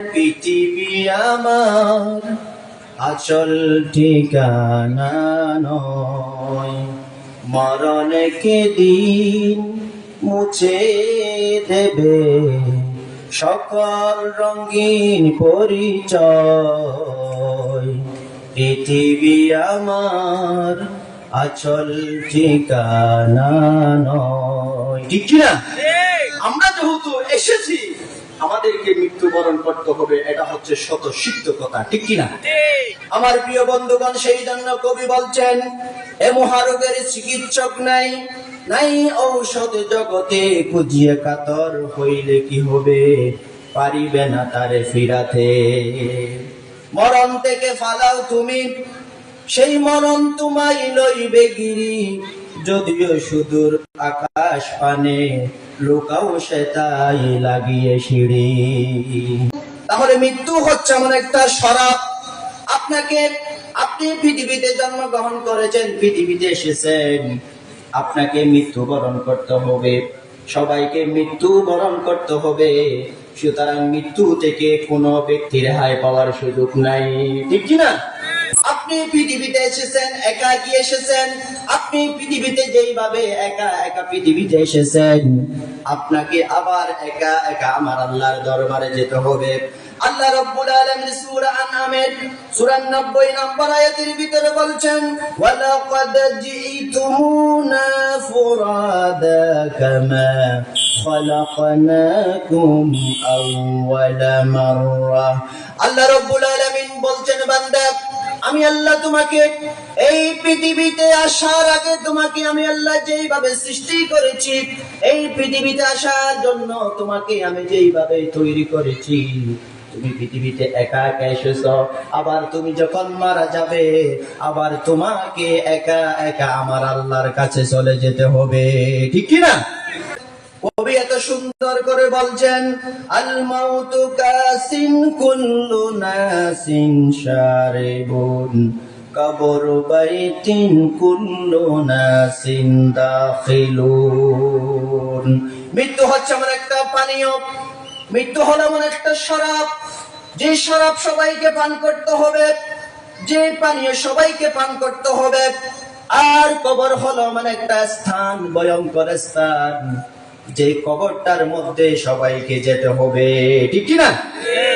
পৃথিবী আমার আচল ঠিকানা নয়। মরণকে দিন মুছে দেবে সকল রঙিন পরিচয়। পৃথিবী আমার আচল ঠিকানা নয়। ঠিক কি না আমরা যেহেতু এসেছি আমাদেরকে মৃত্যুবরণ করতে হবে এটা হচ্ছে শত সিদ্ধ কথা ঠিক। কিনা আমার প্রিয় বন্ধুগণ সেই জন্য কবি বলছেন এ মহারোগের চিকিৎসক নাই নাই ঔষধ জগতে খুঁজিয়ে কাতর হইলে কি হবে? পারিবে না তারে ফিরাতে। মরণ থেকে ফালাও তুমি সেই মরণ তোমায় লইবে গিরি। যদিও সুদূর আকাশ পানে, লোকাও সে তাই লাগিয়ে সিঁড়ি। তাহলে মৃত্যু হচ্ছে এমন একটা শরাব আপনাকে, আপনি পৃথিবীতে জন্মগ্রহণ করেছেন, পৃথিবীতে এসেছেন। আপনাকে মৃত্যুবরণ করতে হবে। সবাইকে মৃত্যু বরণ করতে হবে। সুতরাং মৃত্যু থেকে কোনো ব্যক্তি রেহাই পাওয়ার সুযোগ নাই। ঠিক কি না আপনি পৃথিবীতে এসেছেন, একা কি এসেছেন? আপনি পৃথিবীতে যেইভাবে একা একা পৃথিবীতে এসেছেন, আপনাকে আবার একা একা আমার আল্লাহর দরবারে যেতে হবে। আল্লাহ রব্বুল আলামিন সূরা সূরা 90 নম্বর আয়াতের ভিতরে বলছেন, ওয়ালাকাদ ফুরাদা কামা আউওয়ালা মাররা। আল্লাহ আলামিন বলছেন, বান্দা আমি আল্লাহ তোমাকে এই পৃথিবীতে আসার আগে তোমাকে আমি আল্লাহ যেইভাবে সৃষ্টি করেছি, এই পৃথিবীতে আসার জন্য তোমাকে আমি যেইভাবে তৈরি করেছি। তুমি পৃথিবীতে একা একা এসেছ, আবার তুমি যখন মারা যাবে, আবার তোমাকে একা একা আমার আল্লাহর কাছে চলে যেতে হবে। ঠিক কি না কবি এত সুন্দর করে বলছেন আল মাউতু কাসিন কুল্লু নাসিন কবর বাইতিন কুল্লু নাসিন দাখিলুন। মৃত্যু হচ্ছে এমন একটা পানীয়, মৃত্যু হলো এমন একটা শরাব, যে শরাব সবাইকে পান করতে হবে, যে পানীয় সবাইকে পান করতে হবে, আর কবর হলো আমার একটা স্থান, ভয়ঙ্কর স্থান। যে কবরটার মধ্যে সবাইকে যেতে হবে ঠিক কিনা? না